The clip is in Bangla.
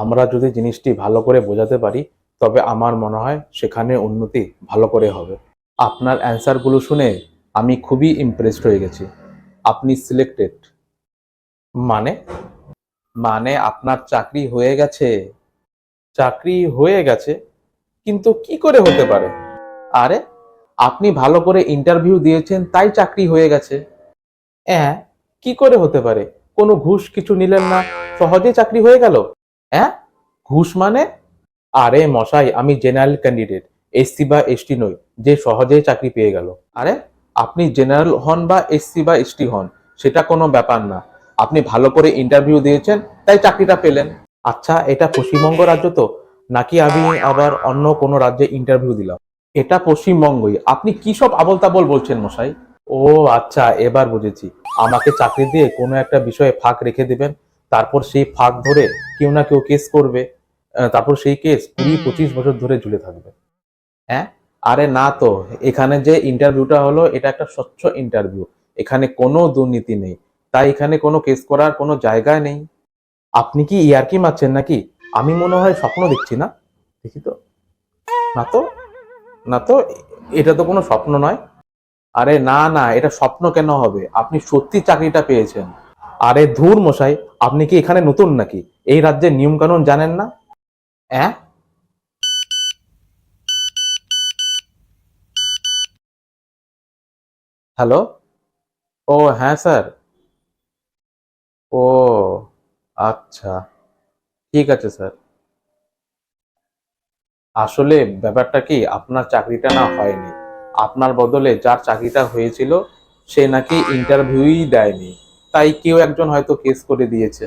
আমরা যদি জিনিসটি ভালো করে বোঝাতে পারি, তবে আমার মনে হয় সেখানে উন্নতি ভালো করে হবে। আপনার অ্যান্সারগুলো শুনে আমি খুবই ইমপ্রেসড হয়ে গেছি। আপনি সিলেক্টেড। মানে? মানে আপনার চাকরি হয়ে গেছে। চাকরি হয়ে গেছে, কিন্তু কি করে হতে পারে? আরে, আপনি ভালো করে ইন্টারভিউ দিয়েছেন, তাই চাকরি হয়ে গেছে। হ্যাঁ কি করে হতে পারে? কোনো ঘুষ কিছু নিলেন না, সহজেই চাকরি হয়ে গেল? হ্যাঁ ঘুষ মানে? আরে মশাই, আমি জেনারেল ক্যান্ডিডেট এসসি বা এসটি নই, যে সহজেই চাকরি পেয়ে গেল। আরে, আপনি জেনারেল হন বা এসসি বা এসটি হন, সেটা কোনো ব্যাপার না। আপনি ভালো করে ইন্টারভিউ দিয়েছেন, তাই চাকরিটা পেলেন। আচ্ছা এটা পশ্চিমবঙ্গ রাজ্য তো, নাকি আমি আবার অন্য কোনো রাজ্যে ইন্টারভিউ দিলাম? এটা পশ্চিমবঙ্গই। আপনি কি সব আবল তাবল বলছেন মশাই? ও আচ্ছা এবার বুঝেছি। আমাকে চাকরি দিয়ে কোনো একটা বিষয়ে ফাঁক রেখে দিবেন তারপর সেই ফাঁক ধরে কেউ না কেউ কেস করবে তারপর সেই কেস কুড়ি পঁচিশ বছর ধরে ঝুলে থাকবে। হ্যাঁ? আরে না তো এখানে যে ইন্টারভিউটা হলো এটা একটা স্বচ্ছ ইন্টারভিউ এখানে কোনো দুর্নীতি নেই। তাই এখানে কোনো কেস করার কোনো জায়গায় নেই। আপনি কি ইয়ারকি মারছেন নাকি? আমি মনে হয় স্বপ্ন দেখছি না। দেখি তো। না তো? না তো? এটা তো কোনো স্বপ্ন নয়। আরে না না এটা স্বপ্ন কেন হবে? আপনি সত্যি চাকরিটা পেয়েছেন। আরে ধুর মশাই, আপনি কি এখানে নতুন নাকি? এই রাজ্যের নিয়ম কানুন জানেন না? হ্যাঁ হ্যালো? ও হ্যাঁ স্যার। ও আচ্ছা। ঠিক আছে স্যার। আসলে ব্যাপারটা কি, আপনার চাকরিটা না হয়নি। আপনার বদলে যার চাকরিটা হয়েছিল, সে নাকি ইন্টারভিউই দেয়নি। তাই কেউ একজন হয়তো কেস করে দিয়েছে।